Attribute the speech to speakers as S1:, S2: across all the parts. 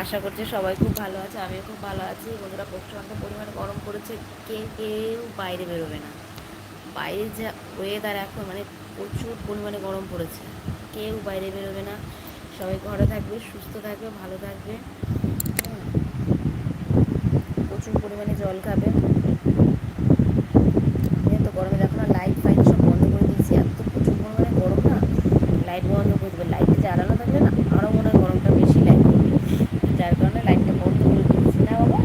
S1: আশা করছি সবাই খুব ভালো আছে, আমিও খুব ভালো আছি। বন্ধুরা প্রচণ্ড পরিমাণে গরম পড়েছে কে কেউ বাইরে বেরোবে না। বাইরে যা ওয়েদার এখন মানে প্রচুর পরিমাণে গরম পড়েছে। কেউ বাইরে বেরোবে না। সবাই ঘরে থাকবে, সুস্থ থাকবে, ভালো থাকবে হুম। প্রচুর পরিমাণে জল খাবে এই তো গরমে দেখো না লাইট ফাইট সব বন্ধ করে দিয়েছি এত প্রচুর পরিমাণে গরম না লাইট বন্ধ করে দেবে লাইট জ্বালানো থাকলে না আরও মনে হয় গরমটা বেশি লাগবে যার কারণে লাইটটা বন্ধ করে দিয়েছি না বাবা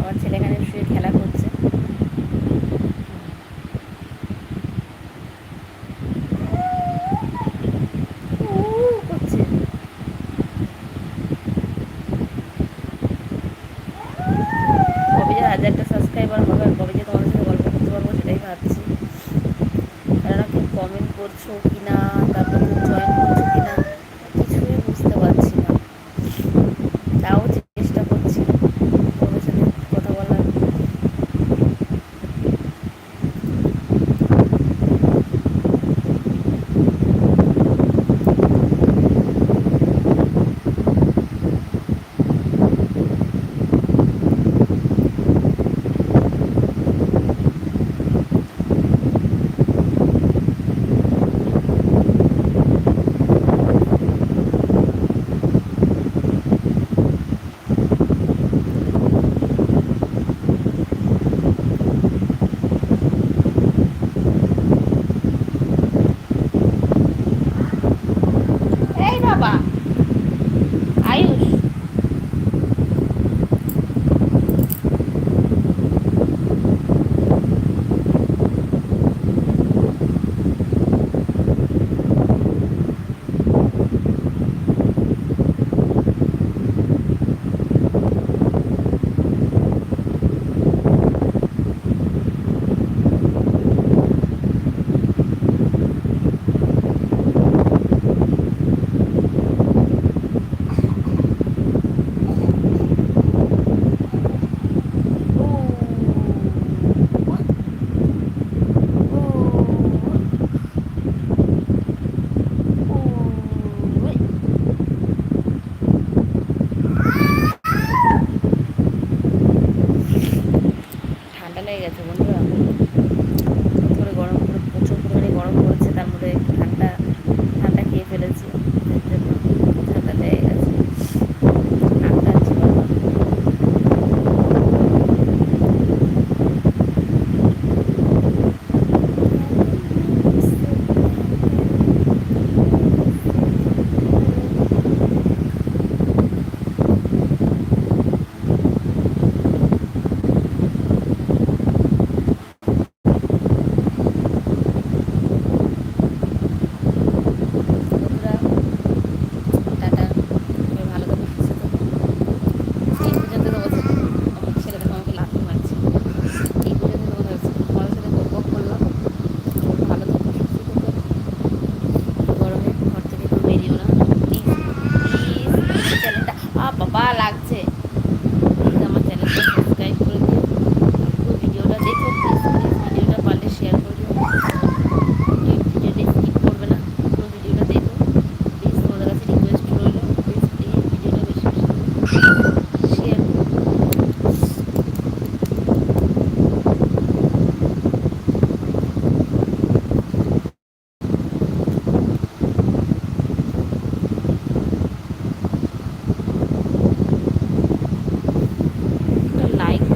S1: আমার ছেলে এখানে শুয়ে খেলা করছে উ করছে কবে যে হাজারটা সাবস্ক্রাইবার হবে আর কবে যে তোমাদের সাথে গল্প করতে পারব সেটাই ভাবছি কেননা কেউ কমেন্ট করছ কি না তারপর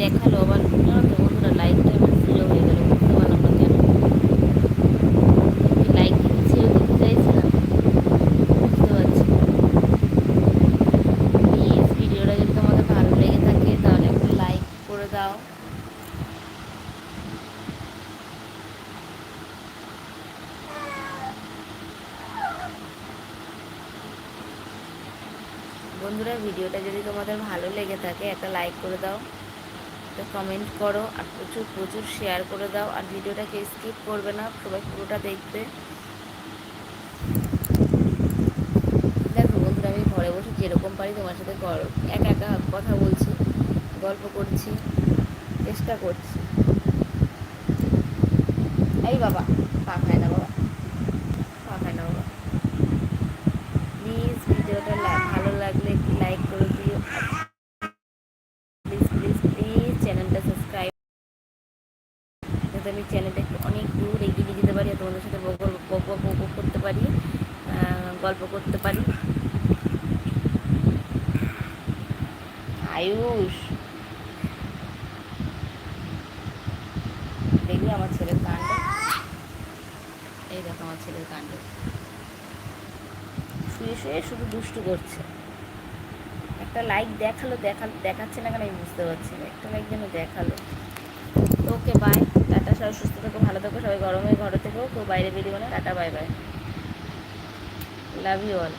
S1: দেখাল, আবার জানো তো বন্ধুরা লাইকটা আমার জিরো হয়ে গেল, বুঝতে পারলাম না কেন। লাইক দিচ্ছেও দিতে চাইছে না। বুঝতে পারছি। প্লিজ ভিডিওটা যদি তোমাদের ভালো লেগে থাকে, তাহলে একটা লাইক করে দাও। বন্ধুরা, ভিডিওটা যদি তোমাদের ভালো লেগে থাকে, একটা লাইক করে দাও। একটা কমেন্ট করো আর প্রচুর প্রচুর শেয়ার করে দাও আর ভিডিওটাকে স্কিপ করবে না, সবাই পুরোটা দেখবে। দেখো বন্ধুরা, আমি ঘরে বসে যেরকম পারি তোমার সাথে একা একা কথা বলছি, গল্প করছি, চেষ্টা করছি। এই বাবা, পা খায় না বাবা, পা খায় না বাবা। প্লিজ ভিডিওটা ভালো লাগলে প্লিজ আমি চ্যানেলটাকে অনেক দূর এগিয়ে নিয়ে যেতে পারি আর তোমাদের সাথে বক করতে পারি গল্প করতে পারি। আয়ুষ। দেখবি আমার ছেলের কাণ্ড। এই দেখো আমার ছেলের কাণ্ড। শুয়ে শুয়ে শুধু দুষ্টু করছে। একটা লাইক দেখাল দেখাল দেখাচ্ছে না কেন আমি বুঝতে পারছি না। একটা লাইক যেন দেখাল। ওকে বাই সবাই সুস্থ থাকো, ভালো থাকো, সবাই গরমে ঘরে থেকো, কেউ বাইরে বেরিয়ে না, tata, bye bye. Love you all